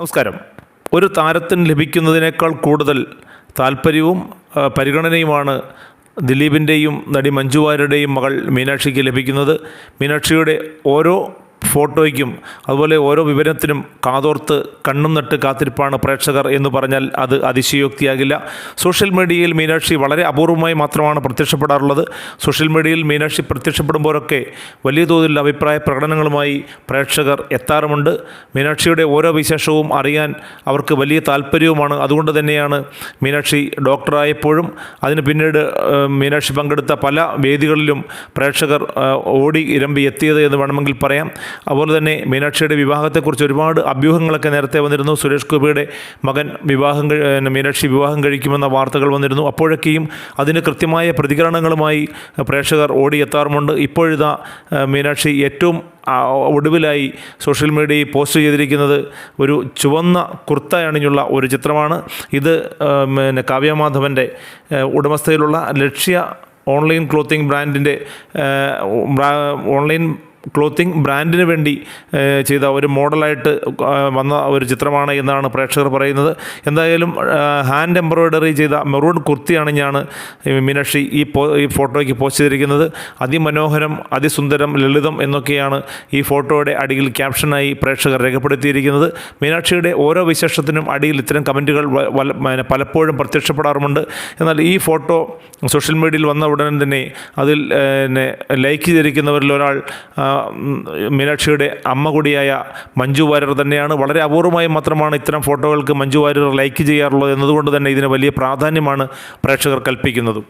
നമസ്കാരം. ഒരു താരത്തിന് ലഭിക്കുന്നതിനേക്കാൾ കൂടുതൽ താല്പര്യവും പരിഗണനയുമാണ് ദിലീപിന്റെയും നടി മഞ്ജുവാരുടെയും മകൾ മീനാക്ഷിക്ക് ലഭിക്കുന്നത്. മീനാക്ഷിയുടെ ഓരോ ഫോട്ടോയ്ക്കും അതുപോലെ ഓരോ വിവരത്തിനും കാതോർത്ത് കണ്ണും നട്ട് കാത്തിരിപ്പാണ് പ്രേക്ഷകർ എന്ന് പറഞ്ഞാൽ അത് അതിശയോക്തിയാകില്ല. സോഷ്യൽ മീഡിയയിൽ മീനാക്ഷി വളരെ അപൂർവമായി മാത്രമാണ് പ്രത്യക്ഷപ്പെടാറുള്ളത്. സോഷ്യൽ മീഡിയയിൽ മീനാക്ഷി പ്രത്യക്ഷപ്പെടുമ്പോഴൊക്കെ വലിയ തോതിൽ അഭിപ്രായ പ്രകടനങ്ങളുമായി പ്രേക്ഷകർ എത്താറുമുണ്ട്. മീനാക്ഷിയുടെ ഓരോ വിശേഷവും അറിയാൻ അവർക്ക് വലിയ താല്പര്യവുമാണ്. അതുകൊണ്ട് തന്നെയാണ് മീനാക്ഷി ഡോക്ടറായപ്പോഴും അതിന് പിന്നീട് മീനാക്ഷി പങ്കെടുത്ത പല വേദികളിലും പ്രേക്ഷകർ ഓടി ഇരമ്പി എത്തിയത് എന്ന് വേണമെങ്കിൽ പറയാം. അതുപോലെ തന്നെ മീനാക്ഷിയുടെ വിവാഹത്തെക്കുറിച്ച് ഒരുപാട് അഭ്യൂഹങ്ങളൊക്കെ നേരത്തെ വന്നിരുന്നു. സുരേഷ് ഗോപിയുടെ മകൻ വിവാഹം മീനാക്ഷി വിവാഹം കഴിക്കുമെന്ന വാർത്തകൾ വന്നിരുന്നു. അപ്പോഴൊക്കെയും അതിന് കൃത്യമായ പ്രതികരണങ്ങളുമായി പ്രേക്ഷകർ ഓടിയെത്താറുമുണ്ട്. ഇപ്പോഴിതാ മീനാക്ഷി ഏറ്റവും ഒടുവിലായി സോഷ്യൽ മീഡിയയിൽ പോസ്റ്റ് ചെയ്തിരിക്കുന്നത് ഒരു ചുവന്ന കുർത്ത അണിഞ്ഞുള്ള ഒരു ചിത്രമാണ്. ഇത് പിന്നെ കാവ്യമാധവന്റെ ഉടമസ്ഥയിലുള്ള ലക്ഷ്യ ഓൺലൈൻ ക്ലോത്തിങ് ബ്രാൻഡിന്റെ ഓൺലൈൻ ക്ലോത്തിങ് ബ്രാൻഡിന് വേണ്ടി ചെയ്ത ഒരു മോഡലായിട്ട് വന്ന ഒരു ചിത്രമാണ് എന്നാണ് പ്രേക്ഷകർ പറയുന്നത്. എന്തായാലും ഹാൻഡ് എംബ്രോയ്ഡറി ചെയ്ത മെറൂൺ കുർത്തിയാണ് ഞാൻ മീനാക്ഷി ഈ ഈ ഫോട്ടോയ്ക്ക് പോസ്റ്റ് ചെയ്തിരിക്കുന്നത്. അതിമനോഹരം അതിസുന്ദരം ലളിതം എന്നൊക്കെയാണ് ഈ ഫോട്ടോയുടെ അടിയിൽ ക്യാപ്ഷനായി പ്രേക്ഷകർ രേഖപ്പെടുത്തിയിരിക്കുന്നത്. മീനാക്ഷിയുടെ ഓരോ വിശേഷത്തിനും അടിയിൽ ഇത്തരം കമന്റുകൾ പലപ്പോഴും പ്രത്യക്ഷപ്പെടാറുമുണ്ട്. എന്നാൽ ഈ ഫോട്ടോ സോഷ്യൽ മീഡിയയിൽ വന്ന ഉടനെ തന്നെ അതിൽ ലൈക്ക് ചെയ്തിരിക്കുന്നവരിൽ ഒരാൾ മീനാക്ഷിയുടെ അമ്മ കൂടിയായ മഞ്ജു വാര്യർ തന്നെയാണ്. വളരെ അപൂർവമായി മാത്രമാണ് ഇത്തരം ഫോട്ടോകൾക്ക് മഞ്ജു വാര്യർ ലൈക്ക് ചെയ്യാറുള്ളത് എന്നതുകൊണ്ട് തന്നെ ഇതിന് വലിയ പ്രാധാന്യമാണ് പ്രേക്ഷകർ കൽപ്പിക്കുന്നത്.